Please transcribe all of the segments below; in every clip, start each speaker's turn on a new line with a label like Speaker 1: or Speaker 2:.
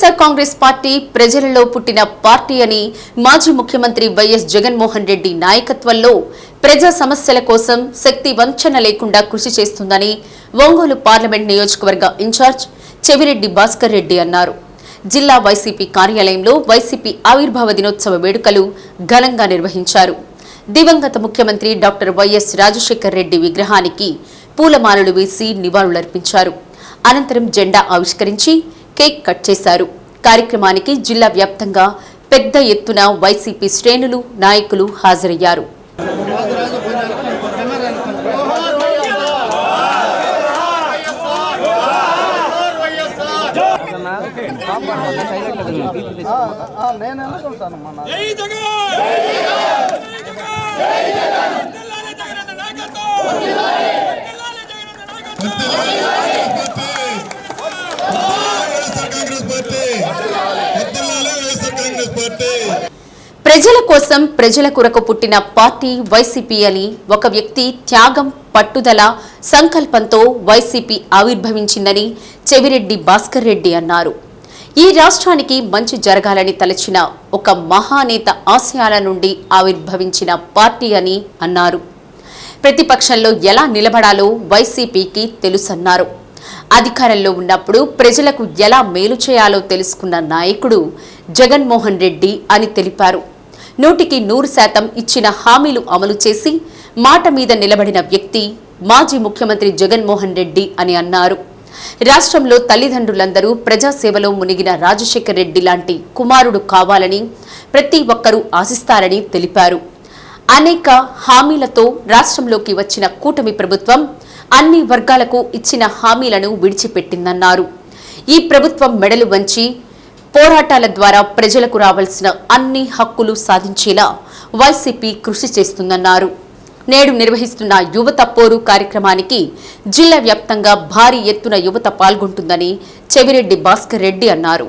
Speaker 1: YSR Congress party ప్రజలలో పుట్టిన party అని మాజీ ముఖ్యమంత్రి వైఎస్ జగన్మోహన్ రెడ్డి నాయకత్వంలో ప్రజా సమస్యల కోసం శక్తి వంచన లేకుండా కృషి చేస్తుందని ఒంగోలు పార్లమెంట్ నియోజకవర్గ ఇన్ఛార్జ్ చెవిరెడ్డి భాస్కర్ రెడ్డి అన్నారు. జిల్లా వైసీపీ కార్యాలయంలో వైసీపీ ఆవిర్భావ దినోత్సవ వేడుకలు ఘనంగా నిర్వహించారు. దివంగత ముఖ్యమంత్రి డాక్టర్ వైఎస్ రాజశేఖర్ రెడ్డి విగ్రహానికి పూలమాలలు వేసి నివాళులర్పించారు. అనంతరం జెండా ఆవిష్కరించి కేక్ కట్ చేశారు కార్యక్రమానికి జిల్లా వ్యాప్తంగా పెద్ద ఎత్తున వైసీపీ శ్రేణులు నాయకులు హాజరయ్యారు
Speaker 2: నేను
Speaker 1: ప్రజల కోసం ప్రజల కొరకు పుట్టిన పార్టీ వైసీపీ అని ఒక వ్యక్తి త్యాగం పట్టుదల సంకల్పంతో వైసీపీ ఆవిర్భవించిందని చెవిరెడ్డి భాస్కర్ రెడ్డి అన్నారు. ఈ రాష్ట్రానికి మంచి జరగాలని తలచిన ఒక మహానేత ఆశయాల నుండి ఆవిర్భవించిన పార్టీ అని అన్నారు. ప్రతిపక్షంలో ఎలా నిలబడాలో వైసీపీకి తెలుసన్నారు. అధికారంలో ఉన్నప్పుడు ప్రజలకు ఎలా మేలు చేయాలో తెలుసుకున్న నాయకుడు జగన్మోహన్ రెడ్డి అని తెలిపారు. నూటికి నూరు శాతం ఇచ్చిన హామీలు అమలు చేసి మాట మీద నిలబడిన వ్యక్తి మాజీ ముఖ్యమంత్రి జగన్మోహన్ రెడ్డి అని అన్నారు. రాష్ట్రంలో తల్లిదండ్రులందరూ ప్రజాసేవలో మునిగిన రాజశేఖర్ రెడ్డి లాంటి కుమారుడు కావాలని ప్రతి ఒక్కరూ ఆశిస్తారని తెలిపారు. అనేక హామీలతో రాష్ట్రంలోకి వచ్చిన కూటమి ప్రభుత్వం అన్ని వర్గాలకు ఇచ్చిన హామీలను విడిచిపెట్టిందన్నారు. ఈ ప్రభుత్వం మెడలు వంచి పోరాటాల ద్వారా ప్రజలకు రావాల్సిన అన్ని హక్కులు సాధించేలా వైసీపీ కృషి చేస్తుందన్నారు. నేడు నిర్వహిస్తున్న యువత పోరు కార్యక్రమానికి జిల్లా వ్యాప్తంగా భారీ ఎత్తున యువత పాల్గొంటుందని చెవిరెడ్డి భాస్కర్ రెడ్డి అన్నారు.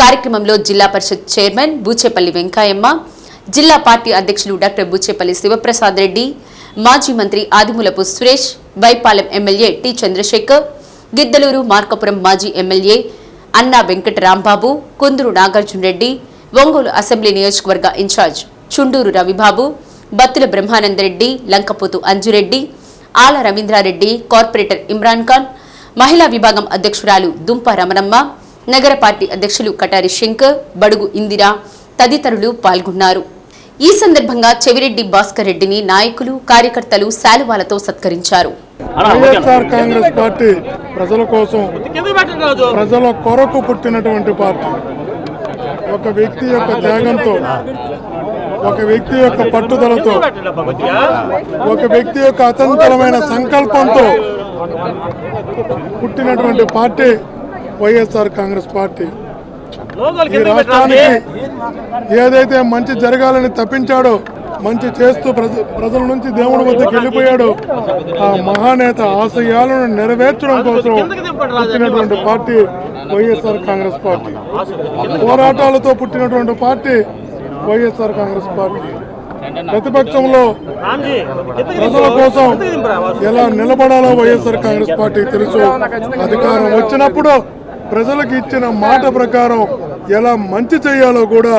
Speaker 1: కార్యక్రమంలో జిల్లా పరిషత్ చైర్మన్ బూచేపల్లి వెంకాయమ్మ జిల్లా పార్టీ అధ్యక్షులు డాక్టర్ బూచేపల్లి శివప్రసాద్ రెడ్డి మాజీ మంత్రి ఆదిమూలపు సురేష్ బైపాలెం ఎమ్మెల్యే టి చంద్రశేఖర్ గిద్దలూరు మార్కాపురం మాజీ ఎమ్మెల్యే అన్నా వెంకట రాంబాబు కుందూరు నాగార్జున రెడ్డి ఒంగోలు అసెంబ్లీ నియోజకవర్గ ఇన్ఛార్జ్ చుండూరు రవిబాబు బత్తుల బ్రహ్మానందరెడ్డి లంకపోతు అంజురెడ్డి ఆల రవీంద్రారెడ్డి కార్పొరేటర్ ఇమ్రాన్ ఖాన్ మహిళా విభాగం అధ్యక్షురాలు దుంప రమణమ్మ నగర పార్టీ అధ్యక్షులు కటారి శంకర్ బడుగు ఇందిర తదితరులు పాల్గొన్నారు. ఈ సందర్భంగా చెవిరెడ్డి భాస్కర్ రెడ్డిని నాయకులు కార్యకర్తలు శాలువాలతో సత్కరించారు.
Speaker 3: వైఎస్ఆర్ కాంగ్రెస్ పార్టీ ప్రజల కోసం ప్రజల కొరకు పుట్టినటువంటి పార్టీ. ఒక వ్యక్తి యొక్క త్యాగంతో ఒక వ్యక్తి యొక్క పట్టుదలతో ఒక వ్యక్తి యొక్క అచంచలమైన సంకల్పంతో పుట్టినటువంటి పార్టీ వైఎస్ఆర్ కాంగ్రెస్ పార్టీ. ఈ రాష్ట్రానికి ఏదైతే మంచి జరగాలని తప్పించాడో మంచి చేస్తూ ప్రజ ప్రజల నుంచి దేవుడి వద్దకు వెళ్ళిపోయాడో ఆ మహానేత ఆశయాలను నెరవేర్చడం కోసం పుట్టినటువంటి పార్టీ వైఎస్ఆర్ కాంగ్రెస్ పార్టీ పోరాటాలతో పుట్టినటువంటి పార్టీ వైఎస్ఆర్ కాంగ్రెస్ పార్టీ ప్రతిపక్షంలో ప్రజల. కోసం. ఎలా నిలబడాలో వైఎస్ఆర్ కాంగ్రెస్ పార్టీ తెలుసు అధికారం వచ్చినప్పుడు ప్రజలకు ఇచ్చిన మాట ప్రకారం ఎలా మంచి చేయాలో కూడా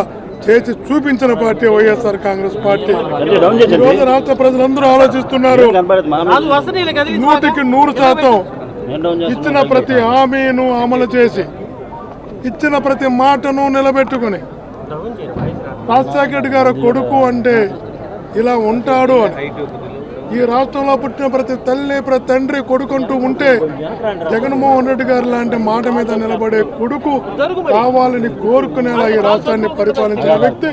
Speaker 3: చేసి చూపించిన పార్టీ వైఎస్ఆర్ కాంగ్రెస్ పార్టీ. ఈ రోజు రాష్ట్ర ప్రజలందరూ ఆలోచిస్తున్నారు. నూటికి నూరు శాతం ఇచ్చిన ప్రతి హామీను అమలు చేసి ఇచ్చిన ప్రతి మాటను నిలబెట్టుకుని రాజశేఖర రెడ్డి గారు కొడుకు అంటే ఇలా ఉంటాడు అని. ఈ రాష్ట్రంలో పుట్టిన ప్రతి తల్లి ప్రతి తండ్రి కొడుకుంటూ ఉంటే జగన్మోహన్ రెడ్డి గారు లాంటి మాట మీద నిలబడే కొడుకు కావాలని కోరుకునేలా ఈ రాష్ట్రాన్ని పరిపాలించిన వ్యక్తి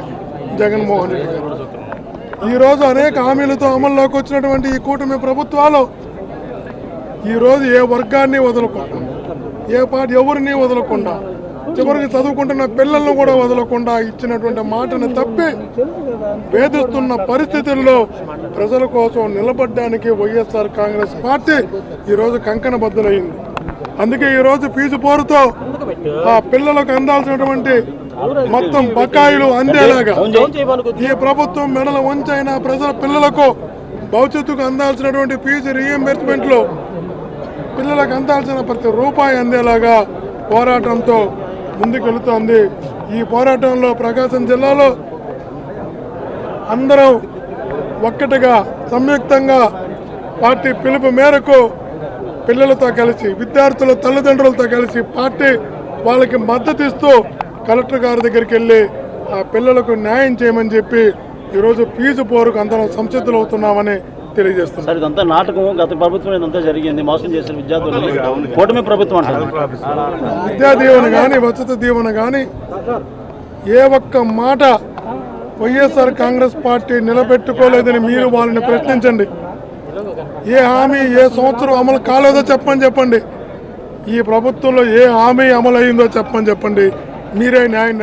Speaker 3: జగన్మోహన్ రెడ్డి గారు. ఈరోజు అనేక హామీలతో అమల్లోకి వచ్చినటువంటి ఈ కూటమి ప్రభుత్వాలు ఈరోజు ఏ వర్గాన్ని వదలకుండా ఏ పార్టీ ఎవరిని వదలకుండా చివరికి చదువుకుంటున్న పిల్లలను కూడా వదలకుండా ఇచ్చినటువంటి మాటను తప్పి వేధిస్తున్న పరిస్థితుల్లో ప్రజల కోసం నిలబడడానికి వైఎస్ఆర్ కాంగ్రెస్ పార్టీ ఈరోజు కంకణ బద్దలయ్యింది అందుకే ఈరోజు ఫీజు పోరుతో ఆ పిల్లలకు అందాల్సినటువంటి మొత్తం బకాయిలు అందేలాగా ఈ ప్రభుత్వం మెడల వంచైన ప్రజల పిల్లలకు భవిష్యత్తుకు అందాల్సినటువంటి ఫీజు రీఎంబర్స్మెంట్లో పిల్లలకు అందాల్సిన ప్రతి రూపాయి అందేలాగా పోరాటంతో ముందుకెళుతోంది. ఈ పోరాటంలో ప్రకాశం జిల్లాలో అందరం ఒక్కటిగా సంయుక్తంగా పార్టీ పిలుపు మేరకు పిల్లలతో కలిసి విద్యార్థుల తల్లిదండ్రులతో కలిసి పార్టీ వాళ్ళకి మద్దతు ఇస్తూ కలెక్టర్ గారి దగ్గరికి వెళ్ళి ఆ పిల్లలకు న్యాయం చేయమని చెప్పి ఈరోజు ఫీజు పోరుకు అందరం సంసిద్ధులవుతున్నామని తెలియజేస్తున్నాం
Speaker 4: సార్ ఇదంతా నాటకం గత ప్రభుత్వం ఇదంతా జరిగింది. మోసం చేసిన విద్యార్థులు. కూటమి ప్రభుత్వం అంటారు.
Speaker 3: విద్యా దీవెన కానీ వసతి దీవెన కానీ ఏ ఒక్క మాట వైఎస్ఆర్ కాంగ్రెస్ పార్టీ నిలబెట్టుకోలేదని మీరు వాళ్ళని ప్రశ్నించండి. ఏ హామీ ఏ సంవత్సరం అమలు కాలేదో చెప్పని చెప్పండి. ఈ ప్రభుత్వంలో ఏ హామీ అమలు అయిందో చెప్పని చెప్పండి. మీరే న్యాయం